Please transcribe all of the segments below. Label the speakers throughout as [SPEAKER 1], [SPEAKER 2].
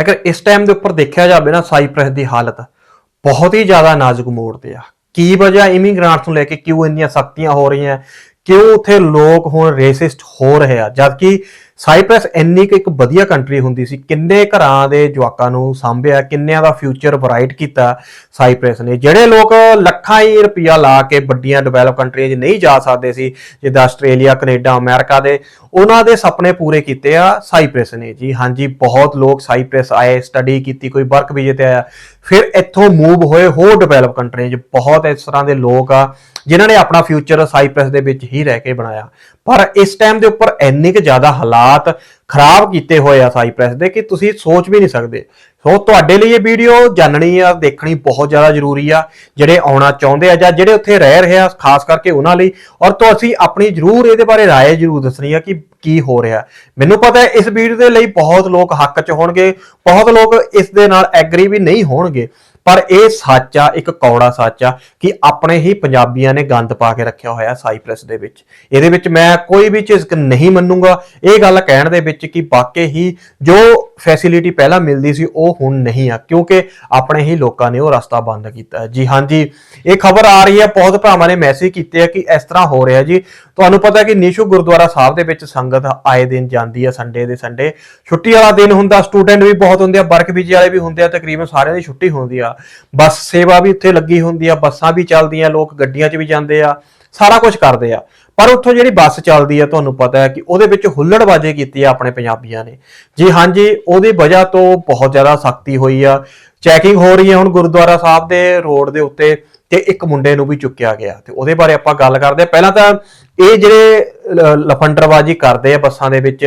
[SPEAKER 1] ਅਗਰ ਇਸ ਟਾਈਮ ਦੇ ਉੱਪਰ ਦੇਖਿਆ ਜਾਵੇ ਨਾ ਸਾਈਪ੍ਰੈਸ ਦੀ ਹਾਲਤ ਬਹੁਤ ਹੀ ਜ਼ਿਆਦਾ ਨਾਜ਼ੁਕ ਮੋੜ ਤੇ ਆ। ਕੀ ਵਜ੍ਹਾ ਇਮੀਗ੍ਰੈਂਟਸ ਨੂੰ ਲੈ ਕੇ ਕਿਉਂ ਇੰਨੀਆਂ ਸਖਤੀਆਂ ਹੋ ਰਹੀਆਂ? ਕਿਉਂ ਉੱਥੇ ਲੋਕ ਹੁਣ ਰੇਸਿਸਟ ਹੋ ਰਹੇ ਆ? ਜਦਕਿ ਸਾਈਪ੍ਰੈਸ ਇੰਨੀ ਕੁ ਇੱਕ ਵਧੀਆ ਕੰਟਰੀ ਹੁੰਦੀ ਸੀ, ਕਿੰਨੇ ਘਰਾਂ ਦੇ ਜਵਾਕਾਂ ਨੂੰ ਸਾਂਭਿਆ, ਕਿੰਨਿਆਂ ਦਾ ਫਿਊਚਰ ਬ੍ਰਾਈਟ ਕੀਤਾ ਸਾਈਪ੍ਰੈਸ ਨੇ। ਜਿਹੜੇ ਲੋਕ ਲੱਖਾਂ ਹੀ ਰੁਪਇਆ ਲਾ ਕੇ ਵੱਡੀਆਂ ਡਿਵੈਲਪ ਕੰਟਰੀਆਂ 'ਚ ਨਹੀਂ ਜਾ ਸਕਦੇ ਸੀ, ਜਿੱਦਾਂ ਆਸਟ੍ਰੇਲੀਆ ਕੈਨੇਡਾ ਅਮਰੀਕਾ ਦੇ, ਉਹਨਾਂ ਦੇ ਸੁਪਨੇ ਪੂਰੇ ਕੀਤੇ ਆ ਸਾਈਪ੍ਰੈਸ ਨੇ ਜੀ। ਹਾਂਜੀ, ਬਹੁਤ ਲੋਕ ਸਾਈਪ੍ਰੈਸ ਆਏ ਸਟੱਡੀ ਕੀਤੀ, ਕੋਈ ਵਰਕ ਵੀਜ਼ੇ ਤੇ ਆਇਆ। ਫਿਰ ਇੱਥੋਂ ਮੂਵ ਹੋਏ ਹੋਰ ਡਿਵੈਲਪ ਕੰਟਰੀਆਂ 'ਚ। ਬਹੁਤ ਇਸ ਤਰ੍ਹਾਂ ਦੇ ਲੋਕ ਆ, ਜਿਨ੍ਹਾਂ ਨੇ ਆਪਣਾ ਫਿਊਚਰ ਸਾਈਪ੍ਰੈਸ ਦੇ ਵਿੱਚ ਹੀ ਰਹਿ ਕੇ ਬਣਾਇਆ। ਪਰ ਇਸ ਟਾਈਮ ਦੇ ਉੱਪਰ ਇੰਨੇ ਕੁ ਜ਼ਿਆਦਾ ਹਾਲਾਤ ਖਰਾਬ ਕੀਤੇ ਹੋਏ ਆ ਸਾਈਪ੍ਰੈਸ ਦੇ ਕਿ ਤੁਸੀਂ ਸੋਚ ਵੀ ਨਹੀਂ ਸਕਦੇ ਸੋ ਤੁਹਾਡੇ ਲਈ ਇਹ ਵੀਡੀਓ ਜਾਣਨੀ ਆ ਦੇਖਣੀ ਬਹੁਤ ਜ਼ਿਆਦਾ ਜ਼ਰੂਰੀ ਆ ਜਿਹੜੇ ਆਉਣਾ ਚਾਹੁੰਦੇ ਆ ਜਾਂ ਜਿਹੜੇ ਉੱਥੇ ਰਹਿ ਰਹੇ ਆ ਖਾਸ ਕਰਕੇ ਉਹਨਾਂ ਲਈ ਔਰ ਤੋਂ ਅਸੀਂ ਆਪਣੀ ਜ਼ਰੂਰ ਇਹਦੇ ਬਾਰੇ رائے ਜ਼ਰੂਰ ਦੱਸਣੀ ਆ ਕਿ ਕੀ ਹੋ ਰਿਹਾ ਮੈਨੂੰ ਪਤਾ ਹੈ ਇਸ ਵੀਡੀਓ ਦੇ ਲਈ ਬਹੁਤ ਲੋਕ ਹੱਕ 'ਚ ਹੋਣਗੇ ਬਹੁਤ ਲੋਕ ਇਸ ਦੇ ਨਾਲ ਐਗਰੀ ਵੀ ਨਹੀਂ ਹੋਣਗੇ ਪਰ ਇਹ ਸੱਚ ਆ, ਇੱਕ ਕੌੜਾ ਸੱਚ ਆ ਕਿ ਆਪਣੇ ਹੀ ਪੰਜਾਬੀਆਂ ਨੇ ਗੰਦ ਪਾ ਕੇ ਰੱਖਿਆ ਹੋਇਆ ਸਾਈਪ੍ਰੈਸ ਦੇ ਵਿੱਚ। ਇਹਦੇ ਵਿੱਚ ਮੈਂ ਕੋਈ ਵੀ ਝਿਜਕ ਨਹੀਂ ਮੰਨੂਗਾ। ਇਹ ਗੱਲ ਕਹਿਣ ਦੇ ਵਿੱਚ ਕਿ ਵਾਕਈ ਹੀ ਜੋ ਫੈਸਿਲਿਟੀ ਪਹਿਲਾਂ ਮਿਲਦੀ ਸੀ, ਉਹ ਹੁਣ ਨਹੀਂ ਆ, ਕਿਉਂਕਿ ਆਪਣੇ ਹੀ ਲੋਕਾਂ ਨੇ ਉਹ ਰਸਤਾ ਬੰਦ ਕੀਤਾ ਜੀ ਹਾਂਜੀ, ਇਹ ਖਬਰ ਆ ਰਹੀ ਹੈ। ਬਹੁਤ ਭਰਾਵਾਂ ਨੇ ਮੈਸੇਜ ਕੀਤੇ ਆ ਕਿ ਇਸ ਤਰ੍ਹਾਂ ਹੋ ਰਿਹਾ ਜੀ। ਤੁਹਾਨੂੰ ਪਤਾ ਕਿ ਨਿਸ਼ੂ ਗੁਰਦੁਆਰਾ ਸਾਹਿਬ ਦੇ ਵਿੱਚ ਸੰਗਤ ਆਏ ਦਿਨ ਜਾਂਦੀ ਆ ਸੰਡੇ ਦੇ ਸੰਡੇ ਛੁੱਟੀ ਵਾਲਾ ਦਿਨ ਹੁੰਦਾ ਸਟੂਡੈਂਟ ਵੀ ਬਹੁਤ ਹੁੰਦੇ ਆ ਵਰਕ ਵੀਜ਼ੇ ਵਾਲੇ ਵੀ ਹੁੰਦੇ ਆ, ਤਕਰੀਬਨ ਸਾਰਿਆਂ ਦੀ ਛੁੱਟੀ ਹੁੰਦੀ ਆ। ਬੱਸ ਸੇਵਾ ਵੀ ਉੱਥੇ ਲੱਗੀ ਹੁੰਦੀ ਆ, ਬੱਸਾਂ ਵੀ ਚੱਲਦੀਆਂ, ਲੋਕ ਗੱਡੀਆਂ 'ਚ ਵੀ ਜਾਂਦੇ ਆ, ਸਾਰਾ ਕੁਝ ਕਰਦੇ ਆ। ਪਰ ਉੱਥੋਂ ਜਿਹੜੀ ਬੱਸ ਚੱਲਦੀ ਆ, ਤੁਹਾਨੂੰ ਪਤਾ ਹੈ ਕਿ ਉਹਦੇ ਵਿੱਚ ਹੁੱਲੜਬਾਜ਼ੀ ਕੀਤੀ ਆ ਆਪਣੇ ਪੰਜਾਬੀਆਂ ਨੇ। ਜੀ ਹਾਂਜੀ ਉਹਦੀ ਵਜ੍ਹਾ ਤੋਂ ਬਹੁਤ ਜ਼ਿਆਦਾ ਸਖਤੀ ਹੋਈ ਆ। ਚੈਕਿੰਗ ਹੋ ਰਹੀ ਹੈ ਹੁਣ ਗੁਰਦੁਆਰਾ ਸਾਹਿਬ ਦੇ ਰੋਡ ਦੇ ਉੱਤੇ ਤੇ ਇੱਕ ਮੁੰਡੇ ਨੂੰ ਵੀ ਚੁੱਕਿਆ ਗਿਆ। ਤੇ ਉਹਦੇ ਬਾਰੇ ਆਪਾਂ ਗੱਲ ਕਰਦੇ ਆ ਪਹਿਲਾਂ ਤਾਂ ਇਹ ਜਿਹੜੇ ਲਫੰਡਰਬਾਜ਼ੀ ਕਰਦੇ ਆ ਬੱਸਾਂ ਦੇ ਵਿੱਚ,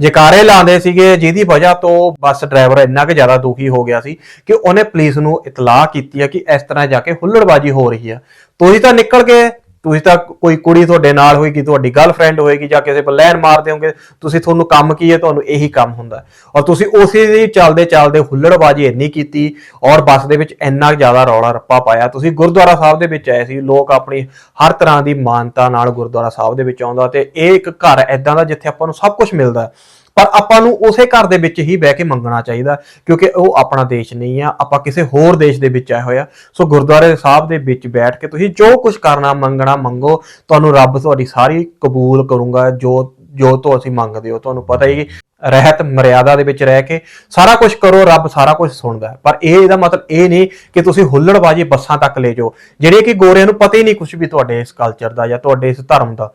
[SPEAKER 1] ਜਕਾਰੇ ਲਾਉਂਦੇ ਸੀਗੇ, ਜਿਹਦੀ ਵਜ੍ਹਾ ਤੋਂ ਬੱਸ ਡਰਾਈਵਰ ਇੰਨਾ ਕੁ ਜ਼ਿਆਦਾ ਦੁਖੀ ਹੋ ਗਿਆ ਸੀ ਕਿ ਉਹਨੇ ਪੁਲਿਸ ਨੂੰ ਇਤਲਾਹ ਕੀਤੀ ਆ ਕਿ ਇਸ ਤਰ੍ਹਾਂ ਜਾ ਕੇ ਹੁੱਲੜਬਾਜ਼ੀ ਹੋ ਰਹੀ ਆ। ਤੁਸੀਂ ਤਾਂ ਨਿਕਲ ਗਏ ਤੁਸੀਂ ਤਾਂ ਕੋਈ ਕੁੜੀ ਤੁਹਾਡੇ ਨਾਲ ਹੋਏਗੀ ਤੁਹਾਡੀ ਗਰਲਫ੍ਰੈਂਡ ਹੋਏਗੀ ਜਾਂ ਕਿਸੇ ਪਰ ਲੈਣ ਮਾਰਦੇ ਹੋਗੇ ਤੁਸੀਂ ਤੁਹਾਨੂੰ ਕੰਮ ਕੀ ਹੈ, ਤੁਹਾਨੂੰ ਇਹੀ ਕੰਮ ਹੁੰਦਾ ਔਰ ਤੁਸੀਂ ਉਸੇ ਦੀ ਚੱਲਦੇ ਚੱਲਦੇ ਹੁੱਲੜਬਾਜ਼ੀ ਇੰਨੀ ਕੀਤੀ ਔਰ ਬੱਸ ਦੇ ਵਿੱਚ ਇੰਨਾ ਕੁ ਜ਼ਿਆਦਾ ਰੌਲਾ ਰੱਪਾ ਪਾਇਆ। ਤੁਸੀਂ ਗੁਰਦੁਆਰਾ ਸਾਹਿਬ ਦੇ ਵਿੱਚ ਆਏ ਸੀ, ਲੋਕ ਆਪਣੀ ਹਰ ਤਰ੍ਹਾਂ ਦੀ ਮਾਨਤਾ ਨਾਲ ਗੁਰਦੁਆਰਾ ਸਾਹਿਬ ਦੇ ਵਿੱਚ ਆਉਂਦਾ ਤੇ ਇਹ ਇੱਕ ਘਰ ਐਦਾਂ ਦਾ ਜਿੱਥੇ ਆਪਾਂ ਨੂੰ ਸਭ ਕੁਝ ਮਿਲਦਾ ਪਰ ਆਪਾਂ ਨੂੰ ਉਸੇ ਘਰ ਦੇ ਵਿੱਚ ਹੀ ਬਹਿ ਕੇ ਮੰਗਣਾ ਚਾਹੀਦਾ, ਕਿਉਂਕਿ ਉਹ ਆਪਣਾ ਦੇਸ਼ ਨਹੀਂ ਆ, ਆਪਾਂ ਕਿਸੇ ਹੋਰ ਦੇਸ਼ ਦੇ ਵਿੱਚ ਆਏ ਹੋਏ ਆ। ਸੋ ਗੁਰਦੁਆਰੇ ਸਾਹਿਬ ਦੇ ਵਿੱਚ ਬੈਠ ਕੇ ਤੁਸੀਂ ਜੋ ਕੁਝ ਕਰਨਾ ਮੰਗਣਾ ਮੰਗੋ, ਤੁਹਾਨੂੰ ਰੱਬ ਤੁਹਾਡੀ ਸਾਰੀ ਕਬੂਲ ਕਰੂੰਗਾ, ਜੋ ਜੋ ਤੋਂ ਅਸੀਂ ਮੰਗਦੇ ਹੋ, ਤੁਹਾਨੂੰ ਪਤਾ ਹੀ ਰਹਿਤ ਮਰਿਆਦਾ ਦੇ ਵਿੱਚ ਰਹਿ ਕੇ ਸਾਰਾ ਕੁਝ ਕਰੋ, ਰੱਬ ਸਾਰਾ ਕੁਝ ਸੁਣਦਾ। ਪਰ ਇਹ ਇਹਦਾ ਮਤਲਬ ਇਹ ਨਹੀਂ ਕਿ ਤੁਸੀਂ ਹੁੱਲੜਬਾਜੀ ਬੱਸਾਂ ਤੱਕ ਲੈ ਜਾਓ। ਜਿਹੜੇ ਕਿ ਗੋਰਿਆਂ ਨੂੰ ਪਤਾ ਹੀ ਨਹੀਂ ਕੁਝ ਵੀ ਤੁਹਾਡੇ ਇਸ ਕਲਚਰ ਦਾ ਜਾਂ ਤੁਹਾਡੇ ਇਸ ਧਰਮ ਦਾ।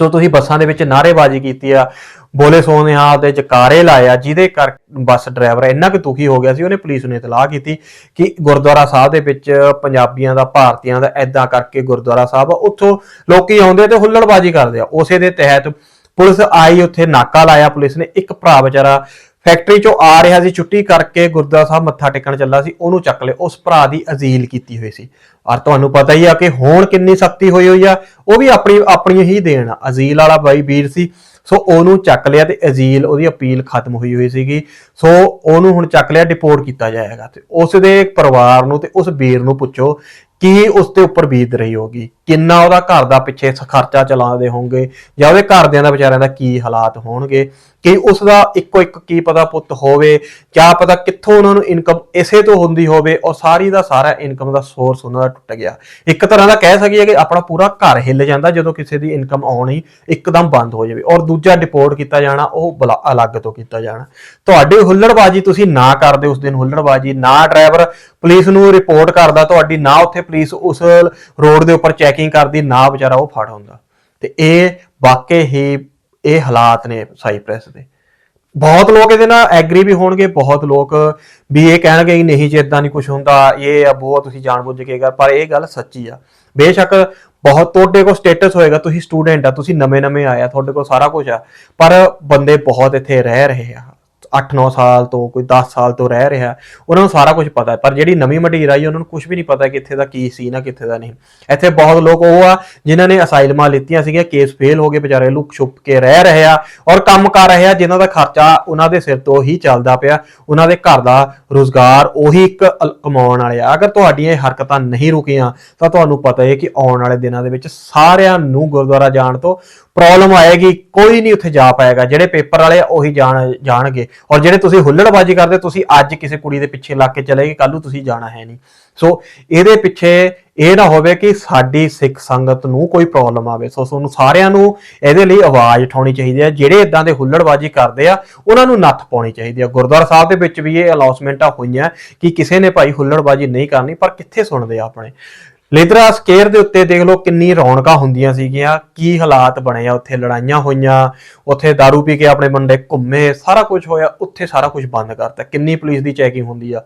[SPEAKER 1] ਸੋ ਤੁਸੀਂ ਬੱਸਾਂ ਦੇ ਵਿੱਚ ਨਾਅਰੇਬਾਜ਼ੀ ਕੀਤੀ ਆ, ਬੋਲੇ ਸੋਨਿਹਾਲ ਦੇ ਜਕਾਰੇ ਲਾਇਆ ਜਿਹਦੇ ਕਰ, ਬੱਸ ਡਰਾਈਵਰ ਇੰਨਾ ਕੁ ਦੁਖੀ ਹੋ ਗਿਆ ਸੀ, ਉਹਨੇ ਪੁਲਿਸ ਨੂੰ ਇਤਲਾਹ ਕੀਤੀ ਕਿ ਗੁਰਦੁਆਰਾ ਸਾਹਿਬ ਦੇ ਵਿੱਚ ਪੰਜਾਬੀਆਂ ਦਾ, ਭਾਰਤੀਆਂ ਦਾ ਐਦਾਂ ਕਰਕੇ ਗੁਰਦੁਆਰਾ ਸਾਹਿਬ ਉੱਥੋਂ ਲੋਕੀ ਆਉਂਦੇ ਤੇ ਹੁੱਲੜਬਾਜ਼ੀ ਕਰਦੇ ਆ। ਉਸੇ ਦੇ ਤਹਿਤ ਪੁਲਿਸ ਆਈ, ਉੱਥੇ ਨਾਕਾ ਲਾਇਆ ਪੁਲਿਸ ਨੇ, ਇੱਕ ਭਰਾ ਵਿਚਾਰਾ ਫੈਕਟਰੀ ਚੋਂ ਆ ਰਿਹਾ ਸੀ, ਛੁੱਟੀ ਕਰਕੇ ਗੁਰਦੁਆਰਾ ਸਾਹਿਬ ਮੱਥਾ ਟੇਕਣ ਚੱਲਾ ਸੀ, ਉਹਨੂੰ ਚੱਕ ਲਿਆ। ਉਸ ਭਰਾ ਦੀ ਅਜ਼ੀਲ ਕੀਤੀ ਹੋਈ ਸੀ। ਔਰ ਤੁਹਾਨੂੰ ਪਤਾ ਹੀ ਆ ਕਿ ਹੁਣ ਕਿੰਨੀ ਸਖਤੀ ਹੋਈ ਹੋਈ ਆ, ਉਹ ਵੀ ਆਪਣੀ ਆਪਣੀ ਹੀ ਦੇਣ ਆ। ਅਜ਼ੀਲ ਵਾਲਾ ਬਾਈ ਵੀਰ ਸੀ, ਸੋ ਉਹਨੂੰ ਚੱਕ ਲਿਆ ਤੇ ਅਜ਼ੀਲ, ਉਹਦੀ ਅਪੀਲ ਖਤਮ ਹੋਈ ਹੋਈ ਸੀਗੀ। ਸੋ ਉਹਨੂੰ ਹੁਣ ਚੱਕ ਲਿਆ ਡਿਪੋਰਟ ਕੀਤਾ ਜਾਏਗਾ। ਤੇ ਉਸ ਦੇ ਪਰਿਵਾਰ ਨੂੰ ਤੇ ਉਸ ਵੀਰ ਨੂੰ ਪੁੱਛੋ ਕੀ ਉਸ ਦੇ ਉੱਪਰ ਬੀਤ ਰਹੀ ਹੋਗੀ ਕਿੰਨਾ ਉਹਦਾ ਘਰ ਦਾ ਪਿੱਛੇ ਖਰਚਾ ਚਲਾਉਂਦੇ ਹੋਣਗੇ? ਜਾਂ ਉਹਦੇ ਘਰਦਿਆਂ ਦਾ ਵਿਚਾਰਿਆਂ ਦਾ ਕੀ ਹਾਲਾਤ ਹੋਣਗੇ? ਕਿ ਉਸ ਦਾ ਇੱਕੋ ਇੱਕ ਕੀ ਪਤਾ ਪੁੱਤ ਹੋਵੇ? ਕਿਆ ਪਤਾ ਕਿੱਥੋਂ ਉਹਨਾਂ ਨੂੰ ਇਨਕਮ ਇਸੇ ਤੋਂ ਹੁੰਦੀ ਹੋਵੇ? ਔਰ ਸਾਰੀ ਦਾ ਸਾਰਾ ਇਨਕਮ ਦਾ ਸੋਰਸ ਉਹਨਾਂ ਦਾ ਟੁੱਟ ਗਿਆ। ਇੱਕ ਤਰ੍ਹਾਂ ਦਾ ਕਹਿ ਸਕੀਏ ਕਿ ਆਪਣਾ ਪੂਰਾ ਘਰ ਹਿੱਲ ਜਾਂਦਾ ਜਦੋਂ ਕਿਸੇ ਦੀ ਇਨਕਮ ਆਉਣੀ ਇੱਕਦਮ ਬੰਦ ਹੋ ਜਾਵੇ। ਔਰ ਦੂਜਾ ਡਿਪੋਰਟ ਕੀਤਾ ਜਾਣਾ, ਉਹ ਬਲਾ- ਅਲੱਗ ਤੋਂ ਕੀਤਾ ਜਾਣਾ। ਤੁਹਾਡੀ ਹੁੱਲੜਬਾਜੀ ਤੁਸੀਂ ਨਾ ਕਰਦੇ ਉਸ ਦਿਨ ਹੁੱਲੜਬਾਜੀ, ਨਾ ਡਰਾਈਵਰ ਪੁਲਿਸ ਨੂੰ ਰਿਪੋਰਟ ਕਰਦਾ ਤੁਹਾਡੀ, ਨਾ ਉੱਥੇ ਪੁਲਿਸ ਉਸ ਰੋਡ ਦੇ ਉੱਪਰ ਚੈਕਿੰਗ ਕਰਦੀ, ਨਾ ਵਿਚਾਰਾ ਉਹ ਫੜ ਹੁੰਦਾ ਤੇ ਇਹ ਵਾਕਈ ਹੀ ਇਹ ਹਾਲਾਤ ਨੇ ਸਾਈਪ੍ਰੈਸ ਦੇ। ਬਹੁਤ ਲੋਕ ਇਹਦੇ ਨਾਲ ਐਗਰੀ ਵੀ ਹੋਣਗੇ, ਬਹੁਤ ਲੋਕ ਵੀ ਇਹ ਕਹਿਣਗੇ ਕਿ ਨਹੀਂ ਜੇ ਇਦਾਂ ਨਹੀਂ ਕੁਝ ਹੁੰਦਾ, ਇਹ ਆ ਬਹੁਤ ਤੁਸੀਂ ਜਾਣਬੁੱਝ ਕੇ ਕਰ। ਪਰ ਇਹ ਗੱਲ ਸੱਚੀ ਆ। ਬੇਸ਼ੱਕ ਬਹੁਤ ਤੁਹਾਡੇ ਕੋਲ ਸਟੇਟਸ ਹੋਏਗਾ, ਤੁਸੀਂ ਸਟੂਡੈਂਟ ਆ, ਤੁਸੀਂ ਨਵੇਂ-ਨਵੇਂ ਆਏ ਆ, ਤੁਹਾਡੇ ਕੋਲ ਸਾਰਾ ਕੁਝ ਆ। ਪਰ ਬੰਦੇ ਬਹੁਤ ਇੱਥੇ ਰਹਿ ਰਹੇ ਆ। 8-9 ਸਾਲ ਤੋਂ, ਕੋਈ 10 ਸਾਲ ਤੋਂ ਰਹਿ ਰਿਹਾ। ਉਹਨਾਂ ਨੂੰ ਸਾਰਾ ਕੁਝ ਪਤਾ ਹੈ, ਪਰ ਜਿਹੜੀ ਨਵੀਂ ਮਟੀਰ ਆਈ, ਉਹਨਾਂ ਨੂੰ ਕੁਝ ਵੀ ਨਹੀਂ ਪਤਾ ਕਿ ਇੱਥੇ ਦਾ ਕੀ ਸੀ, ਨਾ ਕਿੱਥੇ ਦਾ ਨਹੀਂ। ਇੱਥੇ ਬਹੁਤ ਲੋਕ ਉਹ ਆ, ਜਿਨ੍ਹਾਂ ਨੇ ਅਸਾਈਲਮਾਂ ਲਿੱਤੀਆਂ ਸੀਗੀਆਂ, ਕੇਸ ਫੇਲ ਹੋ ਗਏ, ਵਿਚਾਰੇ ਲੁਕ ਛੁਪ ਕੇ ਰਹਿ ਰਹੇ ਆ, ਔਰ ਕੰਮ ਕਰ ਰਹੇ ਆ, ਜਿਨ੍ਹਾਂ ਦਾ ਖਰਚਾ ਉਹਨਾਂ ਦੇ ਸਿਰ ਤੋਂ ਹੀ ਚੱਲਦਾ ਪਿਆ। ਉਹਨਾਂ ਦੇ ਘਰ ਦਾ ਰੋਜ਼ਗਾਰ ਉਹੀ ਇੱਕ ਕਮਾਉਣ ਵਾਲੇ ਆ। ਅਗਰ ਤੁਹਾਡੀਆਂ ਇਹ ਹਰਕਤਾਂ ਨਹੀਂ ਰੁਕੀਆਂ, ਤਾਂ ਤੁਹਾਨੂੰ ਪਤਾ ਹੈ ਕਿ ਆਉਣ ਵਾਲੇ ਦਿਨਾਂ ਦੇ ਵਿੱਚ ਸਾਰਿਆਂ ਨੂੰ ਗੁਰਦੁਆਰਾ ਜਾਣ ਤੋਂ ਪ੍ਰੋਬਲਮ ਆਏਗੀ ਕੋਈ ਨਹੀਂ ਉੱਥੇ ਜਾ ਪਾਏਗਾ ਜਿਹੜੇ ਪੇਪਰ ਵਾਲੇ ਆ, ਉਹੀ ਜਾਣ ਜਾਣਗੇ। ਔਰ ਜਿਹੜੇ ਤੁਸੀਂ ਹੁੱਲੜਬਾਜ਼ੀ ਕਰਦੇ ਤੁਸੀਂ ਅੱਜ ਕਿਸੇ ਕੁੜੀ ਦੇ ਪਿੱਛੇ ਲੱਗ ਕੇ ਚਲੇ ਗਏ ਕੱਲ ਨੂੰ ਤੁਸੀਂ ਜਾਣਾ ਹੈ ਨਹੀਂ। ਸੋ ਇਹਦੇ ਪਿੱਛੇ ਇਹ ਨਾ ਹੋਵੇ ਕਿ ਸਾਡੀ ਸਿੱਖ ਸੰਗਤ ਨੂੰ ਕੋਈ ਪ੍ਰੋਬਲਮ ਆਵੇ। ਸੋ ਤੁਹਾਨੂੰ ਸਾਰਿਆਂ ਨੂੰ ਇਹਦੇ ਲਈ ਆਵਾਜ਼ ਉਠਾਉਣੀ ਚਾਹੀਦੀ ਹੈ। ਜਿਹੜੇ ਇਦਾਂ ਦੇ ਹੁੱਲੜਬਾਜ਼ੀ ਕਰਦੇ ਆ ਉਹਨਾਂ ਨੂੰ ਨੱਥ ਪਾਉਣੀ ਚਾਹੀਦੀ ਹੈ। ਗੁਰਦੁਆਰਾ ਸਾਹਿਬ ਦੇ ਵਿੱਚ ਵੀ ਇਹ ਅਨਾਉਂਸਮੈਂਟਾਂ ਹੋਈਆਂ ਕਿ ਕਿਸੇ ਨੇ ਭਾਈ ਹੁੱਲੜਬਾਜ਼ੀ ਨਹੀਂ ਕਰਨੀ ਪਰ ਕਿੱਥੇ ਸੁਣਦੇ ਆ ਆਪਣੇ? ਲਿਦਰਾ ਸਕੇਅਰ ਦੇ ਉੱਤੇ ਦੇਖ ਲਓ ਕਿੰਨੀ ਰੌਣਕਾਂ ਹੁੰਦੀਆਂ ਸੀਗੀਆਂ, ਕੀ ਹਾਲਾਤ ਬਣੇ ਆ, ਉੱਥੇ ਲੜਾਈਆਂ ਹੋਈਆਂ, ਉੱਥੇ दारू ਪੀ ਕੇ ਆਪਣੇ ਮੁੰਡੇ ਘੁੰਮੇ, ਸਾਰਾ ਕੁਝ ਹੋਇਆ, ਉੱਥੇ ਸਾਰਾ ਕੁਝ ਬੰਦ ਕਰਤਾ, ਕਿੰਨੀ ਪੁਲਿਸ ਦੀ ਚੈਕਿੰਗ ਹੁੰਦੀ ਆ।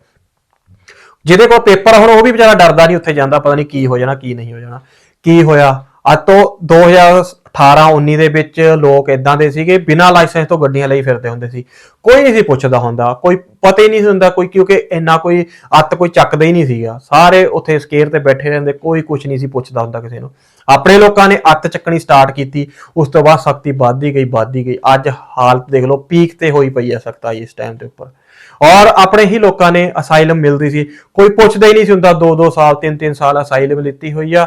[SPEAKER 1] ਜਿਹਦੇ ਕੋਲ ਪੇਪਰ ਹੁਣ ਉਹ ਵੀ ਵਿਚਾਰਾ ਡਰਦਾ ਨਹੀਂ ਉੱਥੇ ਜਾਂਦਾ, ਪਤਾ ਨਹੀਂ ਕੀ ਹੋ ਜਾਣਾ, ਕੀ ਨਹੀਂ ਹੋ ਜਾਣਾ। ਕੀ ਹੋਇਆ? ਅੱਜ ਤੋਂ 2018 19 ਦੇ ਵਿੱਚ ਲੋਕ ਇਦਾਂ ਦੇ ਸੀਗੇ, ਬਿਨਾਂ ਲਾਇਸੈਂਸ ਤੋਂ ਗੱਡੀਆਂ ਲਈ ਫਿਰਦੇ ਹੁੰਦੇ ਸੀ। ਕੋਈ ਨਹੀਂ ਸੀ ਪੁੱਛਦਾ ਹੁੰਦਾ, ਕੋਈ ਪਤਾ ਹੀ ਨਹੀਂ ਸੀ ਹੁੰਦਾ, ਕੋਈ ਕਿਉਂਕਿ ਇੰਨਾ ਕੋਈ ਅੱਤ ਕੋਈ ਚੱਕਦਾ ਹੀ ਨਹੀਂ ਸੀਗਾ। ਸਾਰੇ ਉੱਥੇ ਸਕੇਅਰ ਤੇ ਬੈਠੇ ਰਹਿੰਦੇ, ਕੋਈ ਕੁਝ ਨਹੀਂ ਸੀ ਪੁੱਛਦਾ ਹੁੰਦਾ ਕਿਸੇ ਨੂੰ। ਆਪਣੇ ਲੋਕਾਂ ਨੇ ਅੱਤ ਚੱਕਣੀ ਸਟਾਰਟ ਕੀਤੀ, ਉਸ ਤੋਂ ਬਾਅਦ ਸਖਤੀ ਵੱਧਦੀ ਗਈ ਵੱਧਦੀ ਗਈ। ਅੱਜ ਹਾਲਤ ਦੇਖ ਲਓ ਪੀਕ ਤੇ ਹੋਈ ਪਈ ਹੈ ਸਖਤਾਈ ਇਸ ਟਾਈਮ ਦੇ ਉੱਪਰ। ਔਰ ਆਪਣੇ ਹੀ ਲੋਕਾਂ ਨੇ ਅਸਾਈਲਮ ਮਿਲਦੀ ਸੀ। ਕੋਈ ਪੁੱਛਦਾ ਹੀ ਨਹੀਂ ਸੀ ਹੁੰਦਾ 2-2 ਸਾਲ 3-3 ਸਾਲ ਅਸਾਈਲਮ ਲਿੱਤੀ ਹੋਈ ਆ।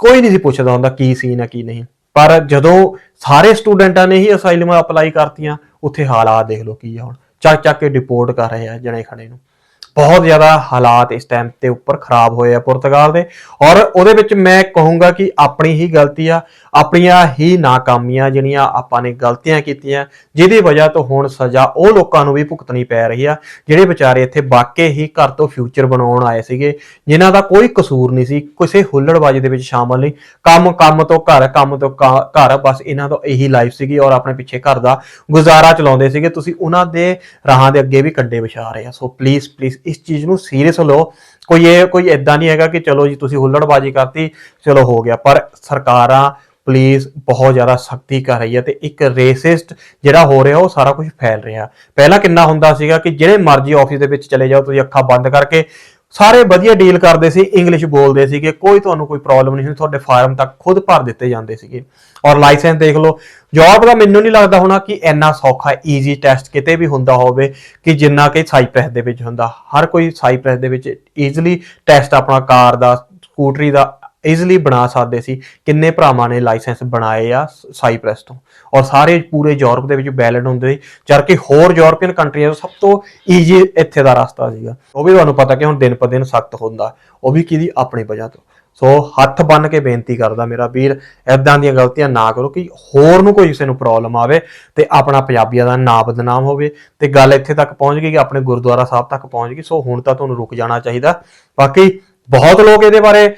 [SPEAKER 1] ਕੋਈ ਨਹੀਂ ਸੀ ਪੁੱਛਦਾ ਹੁੰਦਾ, ਕੀ ਸੀਨ ਆ, ਕੀ ਨਹੀਂ। ਪਰ ਜਦੋਂ ਸਾਰੇ ਸਟੂਡੈਂਟਾਂ ਨੇ ਹੀ ਅਸਾਈਲਮ ਅਪਲਾਈ ਕਰਤੀਆਂ, ਉੱਥੇ ਹਾਲਾਤ ਦੇਖ ਲਓ ਕੀ ਆ ਹੁਣ। ਚੱਕ ਚੱਕ ਕੇ ਡਿਪੋਰਟ ਕਰ ਰਹੇ ਆ ਜਣੇ ਖੜੇ ਨੂੰ। ਬਹੁਤ ਜ਼ਿਆਦਾ ਹਾਲਾਤ ਇਸ ਟਾਈਮ ਤੇ ਉੱਪਰ ਖਰਾਬ ਹੋਏ ਆ ਪੁਰਤਗਾਲ ਦੇ। ਔਰ ਉਹਦੇ ਵਿੱਚ ਮੈਂ ਕਹੂੰਗਾ ਕਿ ਆਪਣੀ ਹੀ ਗਲਤੀ ਆ, ਆਪਣੀਆਂ ਹੀ ਨਾਕਾਮੀਆਂ ਜਿਹੜੀਆਂ ਆਪਾਂ ਨੇ ਗਲਤੀਆਂ ਕੀਤੀਆਂ, ਜਿਹਦੀ ਵਜ੍ਹਾ ਤੋਂ ਹੁਣ ਸਜ਼ਾ ਉਹ ਲੋਕਾਂ ਨੂੰ ਵੀ ਭੁਗਤਣੀ ਪੈ ਰਹੀ ਆ, ਜਿਹੜੇ ਵਿਚਾਰੇ ਇੱਥੇ ਵਾਕਈ ਹੀ ਘਰ ਤੋਂ ਫਿਊਚਰ ਬਣਾਉਣ ਆਏ ਸੀਗੇ, ਜਿਨ੍ਹਾਂ ਦਾ ਕੋਈ ਕਸੂਰ ਨਹੀਂ ਸੀ, ਕਿਸੇ ਹੁੱਲੜਬਾਜ਼ੀ ਦੇ ਵਿੱਚ ਸ਼ਾਮਲ ਨਹੀਂ। ਕੰਮ ਕੰਮ ਤੋਂ ਘਰ, ਕੰਮ ਤੋਂ ਕਾ- ਘਰ, ਬਸ ਇਹਨਾਂ ਤੋਂ ਇਹੀ ਲਾਈਫ ਸੀਗੀ ਔਰ ਆਪਣੇ ਪਿੱਛੇ ਘਰ ਦਾ ਗੁਜ਼ਾਰਾ ਚਲਾਉਂਦੇ ਸੀਗੇ। ਤੁਸੀਂ ਉਹਨਾਂ ਦੇ ਰਾਹਾਂ ਦੇ ਅੱਗੇ ਵੀ ਕੰਡੇ ਵਿਛਾ ਰਹੇ ਆ। ਸੋ ਪਲੀਜ਼ ਪਲੀਜ਼ ਇਸ ਚੀਜ਼ ਨੂੰ ਸੀਰੀਅਸ ਲਓ। ਕੋਈ ਇਹ, ਕੋਈ ਇਦਾਂ ਨਹੀਂ ਹੈਗਾ ਕਿ ਚਲੋ ਜੀ ਤੁਸੀਂ ਹੁੱਲੜਬਾਜ਼ੀ ਕਰਤੀ, ਚਲੋ ਹੋ ਗਿਆ। ਪਰ ਸਰਕਾਰਾਂ ਪੁਲਿਸ ਬਹੁਤ ਜ਼ਿਆਦਾ ਸਖਤੀ ਕਰ ਰਹੀ ਹੈ ਤੇ ਇੱਕ ਰੇਸਿਸਟ ਜਿਹੜਾ ਹੋ ਰਿਹਾ, ਉਹ ਸਾਰਾ ਕੁਝ ਫੈਲ ਰਿਹਾ। ਪਹਿਲਾਂ ਕਿੰਨਾ ਹੁੰਦਾ ਸੀਗਾ ਕਿ ਜਿਹੜੇ ਮਰਜ਼ੀ ਆਫਿਸ ਦੇ ਵਿੱਚ ਚਲੇ ਜਾਓ, ਤੁਸੀਂ ਅੱਖਾਂ ਬੰਦ ਕਰਕੇ ਸਾਰੇ ਵਧੀਆ ਡੀਲ ਕਰਦੇ ਸੀ ਇੰਗਲਿਸ਼ ਬੋਲਦੇ ਸੀਗੇ, ਕੋਈ ਤੁਹਾਨੂੰ ਕੋਈ ਪ੍ਰੋਬਲਮ ਨਹੀਂ ਸੀ, ਤੁਹਾਡੇ ਫਾਰਮ ਤੱਕ ਖੁਦ ਭਰ ਦਿੱਤੇ ਜਾਂਦੇ ਸੀਗੇ। ਔਰ ਲਾਇਸੈਂਸ ਦੇਖ ਲਓ ਜੌਬ ਦਾ ਮੈਨੂੰ ਨਹੀਂ ਲੱਗਦਾ ਹੋਣਾ ਕਿ ਇੰਨਾ ਸੌਖਾ ਈਜ਼ੀ ਟੈਸਟ ਕਿਤੇ ਵੀ ਹੁੰਦਾ ਹੋਵੇ, ਕਿ ਜਿੰਨਾ ਕਿ ਸਾਈਪ੍ਰੈਸ ਦੇ ਵਿੱਚ ਹੁੰਦਾ। ਹਰ ਕੋਈ ਸਾਈਪ੍ਰੈਸ ਦੇ ਵਿੱਚ ਈਜ਼ੀਲੀ ਟੈਸਟ ਆਪਣਾ ਕਾਰ ਦਾ ਸਕੂਟਰੀ ਦਾ ਈਜ਼ੀਲੀ ਬਣਾ ਸਕਦੇ ਸੀ। ਕਿੰਨੇ ਭਰਾਵਾਂ ਨੇ ਲਾਇਸੈਂਸ ਬਣਾਏ ਆ ਸਾਈਪ੍ਰੈਸ ਤੋਂ। ਔਰ ਸਾਰੇ ਪੂਰੇ ਯੂਰਪ ਦੇ ਵਿੱਚ ਵੈਲਿਡ ਹੁੰਦੇ ਸੀ। ਜਦ ਕਿ ਹੋਰ ਯੂਰਪੀਅਨ ਕੰਟਰੀਆਂ ਤੋਂ ਸਭ ਤੋਂ ਈਜ਼ੀ ਇੱਥੇ ਦਾ ਰਸਤਾ ਸੀਗਾ। ਉਹ ਵੀ ਤੁਹਾਨੂੰ ਪਤਾ ਕਿ ਹੁਣ ਦਿਨ ਪਰ ਦਿਨ ਸਖਤ ਹੁੰਦਾ। ਉਹ ਵੀ ਕਿਹਦੀ? ਆਪਣੀ ਵਜ੍ਹਾ ਤੋਂ। ਸੋ ਹੱਥ ਬੰਨ ਕੇ ਬੇਨਤੀ ਕਰਦਾ ਮੇਰਾ ਵੀਰ ਐਦਾਂ ਦੀਆਂ ਗਲਤੀਆਂ ਨਾ ਕਰੋ ਕਿ ਹੋਰ ਨੂੰ ਕੋਈ ਕਿਸੇ ਨੂੰ ਪ੍ਰੋਬਲਮ ਆਵੇ ਤੇ ਆਪਣਾ ਪੰਜਾਬੀਆਂ ਦਾ ਨਾਂ ਬਦਨਾਮ ਹੋਵੇ। ਤੇ ਗੱਲ ਇੱਥੇ ਤੱਕ ਪਹੁੰਚ ਗਈ ਕਿ ਆਪਣੇ ਗੁਰਦੁਆਰਾ ਸਾਹਿਬ ਤੱਕ ਪਹੁੰਚ ਗਈ। ਸੋ ਹੁਣ ਤਾਂ ਤੁਹਾਨੂੰ ਰੁਕ ਜਾਣਾ ਚਾਹੀਦਾ। ਬਾਕੀ ਬਹੁਤ ਲੋਕ ਇਹਦੇ ਬਾਰੇ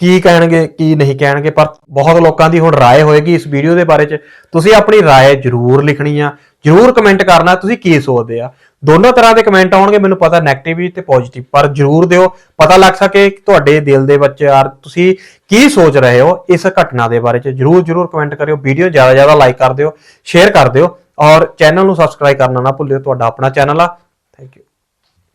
[SPEAKER 1] ਕੀ ਕਹਿਣਗੇ, ਕੀ ਨਹੀਂ ਕਹਿਣਗੇ, ਪਰ ਬਹੁਤ ਲੋਕਾਂ ਦੀ ਹੁਣ رائے ਹੋਏਗੀ ਇਸ ਵੀਡੀਓ ਦੇ ਬਾਰੇ 'ਚ। ਤੁਸੀਂ ਆਪਣੀ رائے ਜ਼ਰੂਰ ਲਿਖਣੀ ਆ, ਜ਼ਰੂਰ ਕਮੈਂਟ ਕਰਨਾ, ਤੁਸੀਂ ਕੀ ਸੋਚਦੇ ਆ? ਦੋਨੋਂ ਤਰ੍ਹਾਂ ਦੇ ਕਮੈਂਟ ਆਉਣਗੇ, ਮੈਨੂੰ ਪਤਾ 네ਗੇਟਿਵ ਵੀ ਤੇ ਪੋਜ਼ਿਟਿਵ ਪਰ ਜ਼ਰੂਰ ਦਿਓ। ਪਤਾ ਲੱਗ ਸਕੇ ਕਿ ਤੁਹਾਡੇ ਦਿਲ ਦੇ ਵਿੱਚ ਯਾਰ ਤੁਸੀਂ ਕੀ ਸੋਚ ਰਹੇ ਹੋ ਇਸ ਘਟਨਾ ਦੇ ਬਾਰੇ 'ਚ। ਜ਼ਰੂਰ ਜ਼ਰੂਰ ਕਮੈਂਟ ਕਰਿਓ, ਵੀਡੀਓ ਜ਼ਿਆਦਾ ਜ਼ਿਆਦਾ ਲਾਈਕ ਕਰ ਦਿਓ ਸ਼ੇਅਰ ਕਰ ਦਿਓ, ਔਰ ਚੈਨਲ ਨੂੰ ਸਬਸਕ੍ਰਾਈਬ ਕਰਨਾ ਨਾ ਭੁੱਲਿਓ, ਤੁਹਾਡਾ ਆਪਣਾ ਚੈਨਲ ਆ। Thank you